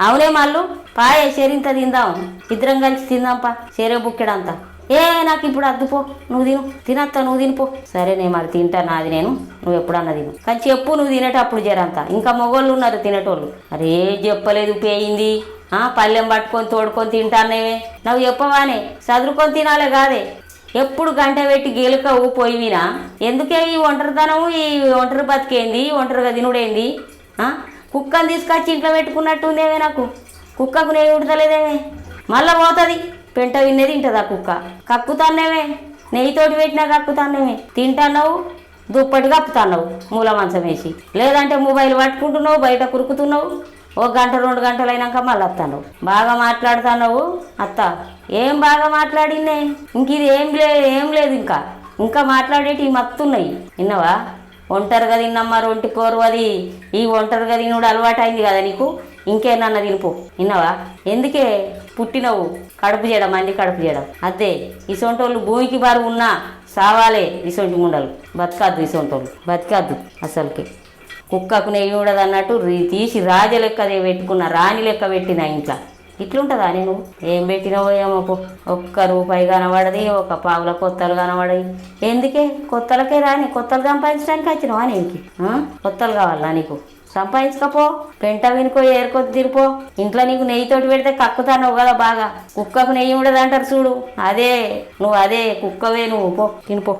అవునే మళ్ళు పాయే చెరింత తిందాం. ఇద్దరం కలిసి తిందాంపా చెరే బుక్కెడంతా. ఏ నాకు ఇప్పుడు అద్దుపో నువ్వు తిను. తినత్తా నువ్వు తినిపో సరే నేను మరి తింటా నాది నేను. నువ్వు ఎప్పుడన్నా తిను. కానీ చెప్పు నువ్వు తినేటప్పుడు జరంతా. ఇంకా మొగోళ్ళు ఉన్నారు తినేటోళ్ళు. అరే చెప్పలేదు పేయింది. ఆ పళ్ళెం పట్టుకొని తోడుకొని తింటానేవే నువ్వు చెప్పవానే చదువుకొని తినాలే కాదే. ఎప్పుడు గంట పెట్టి గెలుకవు పోయి మీద ఎందుకే ఈ ఒంటరితనము ఈ ఒంటరి బతికేంది ఒంటరిగా తినుడేంది? ఆ? కుక్కని తీసుకొచ్చి ఇంట్లో పెట్టుకున్నట్టుందేమే నాకు. కుక్కకు నెయ్యి ఉడతలేదేమే. మళ్ళా పోతుంది. పెంట విన్నది తింటుంది ఆ కుక్క? కక్కుతానేమే నెయ్యితోటి పెట్టినా కక్కుతానేమే తింటున్నావు దుప్పటి కప్పుతున్నావు మూల మంచం వేసి. లేదంటే మొబైల్ పట్టుకుంటున్నావు బయట కురుకుతున్నావు ఒక గంట రెండు గంటలు అయినాక మళ్ళీ వస్తున్నావు బాగా మాట్లాడుతున్నావు అత్త. ఏం బాగా మాట్లాడినే ఇంక ఇది ఏం లేదు ఏం లేదు ఇంకా. ఇంకా మాట్లాడేటి మత్తున్నాయి. విన్నావా? ఒంటరిగా తిన్నమ్మా రొంటి కోరు అది. ఈ ఒంటరిగా తినుడు అలవాటు అయింది కదా నీకు? ఇంకేనన్నా తినిపో. విన్నావా? ఎందుకే? పుట్టినవు. కడుపు చేయడం మంది కడుపు చేయడం. అదే ఇసొంటోళ్ళు భూమికి బారు ఉన్నా సావాలే ఇసొంటి ముండలు. బతకద్దు ఇసొంటోళ్ళు. బతకద్దు అసలుకి. కుక్కకు నెయ్యి ఉండదు అన్నట్టు తీసి రాజ లెక్క పెట్టుకున్న రాణి లెక్క పెట్టిన ఇంట్లో. ఇట్లుంటుందా నేను? ఏం పెట్టినవో ఏమో పో. ఒక్క రూపాయి కనబడది ఒక పావుల కొత్తలు కనబడది ఎందుకే? కొత్తలకే రాని కొత్తలు సంపాదించడానికి వచ్చినావా నీకు? కొత్తలు కావాలా నీకు? సంపాదించకపో. పెంట వినుకో ఏరుకో తిరిపో ఇంట్లో నీకు నెయ్యితోటి పెడితే కక్కుతాను కదా బాగా. కుక్కకు నెయ్యి ఉండదు అంటారు చూడు. అదే నువ్వు అదే కుక్కవే నువ్వు. పో తినిపో.